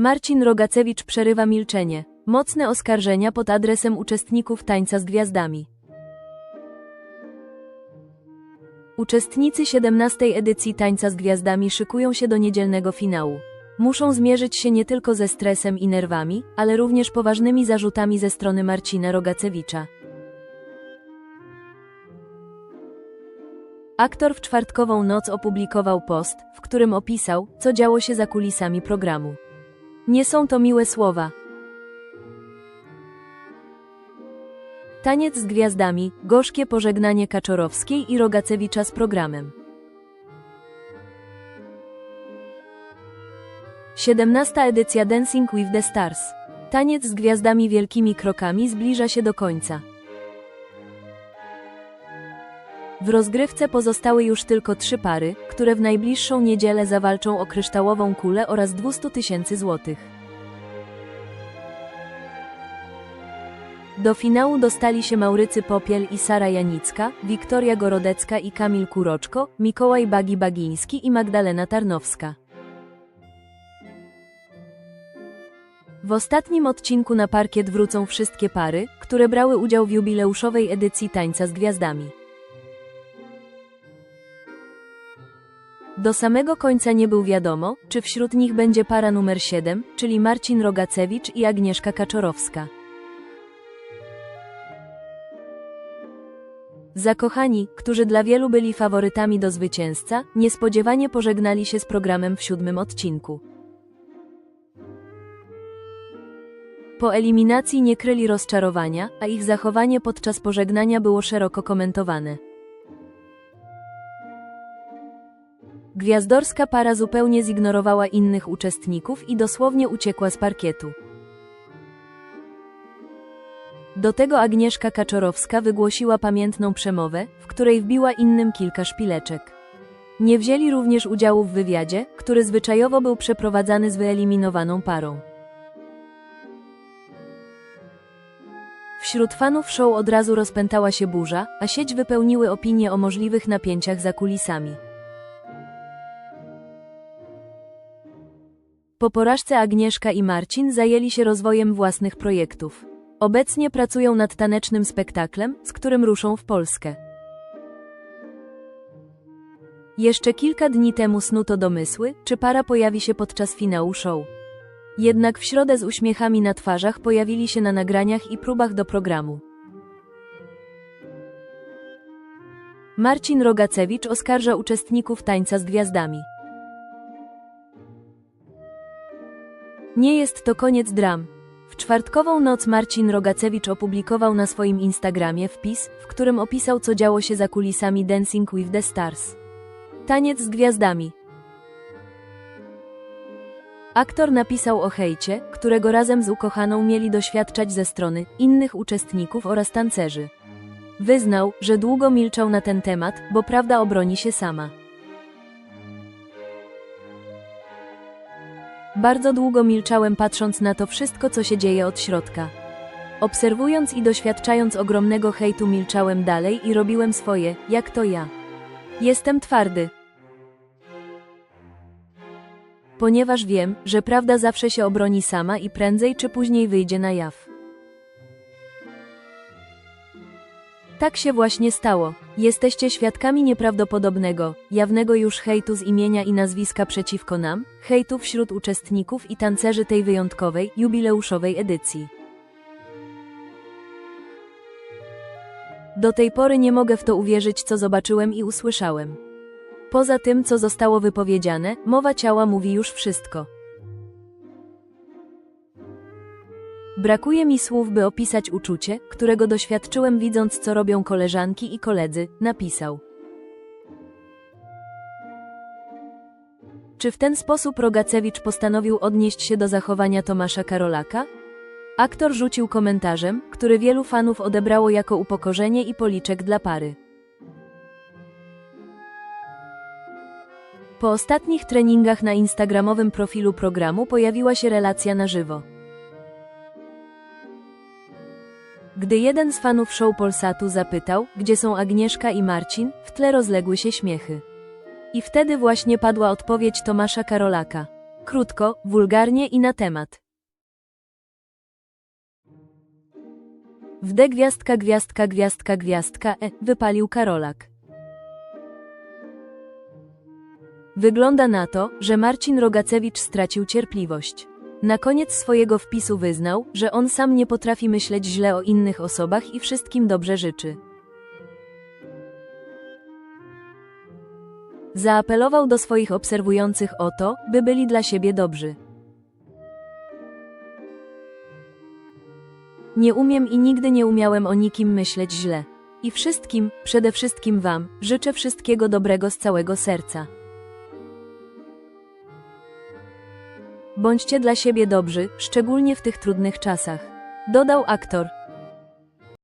Marcin Rogacewicz przerywa milczenie. Mocne oskarżenia pod adresem uczestników tańca z gwiazdami. Uczestnicy 17 edycji Tańca z Gwiazdami szykują się do niedzielnego finału. Muszą zmierzyć się nie tylko ze stresem i nerwami, ale również poważnymi zarzutami ze strony Marcina Rogacewicza. Aktor w czwartkową noc opublikował post, w którym opisał, co działo się za kulisami programu. Nie są to miłe słowa. Taniec z gwiazdami, gorzkie pożegnanie Kaczorowskiej i Rogacewicza z programem. 17. edycja Dancing with the Stars. Taniec z gwiazdami wielkimi krokami zbliża się do końca. W rozgrywce pozostały już tylko trzy pary, które w najbliższą niedzielę zawalczą o kryształową kulę oraz 200 tysięcy złotych. Do finału dostali się Maurycy Popiel i Sara Janicka, Wiktoria Gorodecka i Kamil Kuroczko, Mikołaj Bagi-Bagiński i Magdalena Tarnowska. W ostatnim odcinku na parkiet wrócą wszystkie pary, które brały udział w jubileuszowej edycji Tańca z Gwiazdami. Do samego końca nie był wiadomo, czy wśród nich będzie para numer 7, czyli Marcin Rogacewicz i Agnieszka Kaczorowska. Zakochani, którzy dla wielu byli faworytami do zwycięzca, niespodziewanie pożegnali się z programem w siódmym odcinku. Po eliminacji nie kryli rozczarowania, a ich zachowanie podczas pożegnania było szeroko komentowane. Gwiazdorska para zupełnie zignorowała innych uczestników i dosłownie uciekła z parkietu. Do tego Agnieszka Kaczorowska wygłosiła pamiętną przemowę, w której wbiła innym kilka szpileczek. Nie wzięli również udziału w wywiadzie, który zwyczajowo był przeprowadzany z wyeliminowaną parą. Wśród fanów show od razu rozpętała się burza, a sieć wypełniły opinie o możliwych napięciach za kulisami. Po porażce Agnieszka i Marcin zajęli się rozwojem własnych projektów. Obecnie pracują nad tanecznym spektaklem, z którym ruszą w Polskę. Jeszcze kilka dni temu snuto domysły, czy para pojawi się podczas finału show. Jednak w środę z uśmiechami na twarzach pojawili się na nagraniach i próbach do programu. Marcin Rogacewicz oskarża uczestników tańca z gwiazdami. Nie jest to koniec dram. W czwartkową noc Marcin Rogacewicz opublikował na swoim Instagramie wpis, w którym opisał co działo się za kulisami Dancing with the Stars. Taniec z gwiazdami. Aktor napisał o hejcie, którego razem z ukochaną mieli doświadczać ze strony innych uczestników oraz tancerzy. Wyznał, że długo milczał na ten temat, bo prawda obroni się sama. Bardzo długo milczałem patrząc na to wszystko, co się dzieje od środka. Obserwując i doświadczając ogromnego hejtu milczałem dalej i robiłem swoje, jak to ja. Jestem twardy. Ponieważ wiem, że prawda zawsze się obroni sama i prędzej czy później wyjdzie na jaw. Tak się właśnie stało. Jesteście świadkami nieprawdopodobnego, jawnego już hejtu z imienia i nazwiska przeciwko nam, hejtu wśród uczestników i tancerzy tej wyjątkowej, jubileuszowej edycji. Do tej pory nie mogę w to uwierzyć, co zobaczyłem i usłyszałem. Poza tym, co zostało wypowiedziane, mowa ciała mówi już wszystko. Brakuje mi słów, by opisać uczucie, którego doświadczyłem widząc, co robią koleżanki i koledzy, napisał. Czy w ten sposób Rogacewicz postanowił odnieść się do zachowania Tomasza Karolaka? Aktor rzucił komentarzem, który wielu fanów odebrało jako upokorzenie i policzek dla pary. Po ostatnich treningach na instagramowym profilu programu pojawiła się relacja na żywo. Gdy jeden z fanów show Polsatu zapytał, gdzie są Agnieszka i Marcin, w tle rozległy się śmiechy. I wtedy właśnie padła odpowiedź Tomasza Karolaka. Krótko, wulgarnie i na temat. W D gwiazdka gwiazdka gwiazdka gwiazdka E wypalił Karolak. Wygląda na to, że Marcin Rogacewicz stracił cierpliwość. Na koniec swojego wpisu wyznał, że on sam nie potrafi myśleć źle o innych osobach i wszystkim dobrze życzy. Zaapelował do swoich obserwujących o to, by byli dla siebie dobrzy. Nie umiem i nigdy nie umiałem o nikim myśleć źle. I wszystkim, przede wszystkim Wam, życzę wszystkiego dobrego z całego serca. Bądźcie dla siebie dobrzy, szczególnie w tych trudnych czasach. Dodał aktor,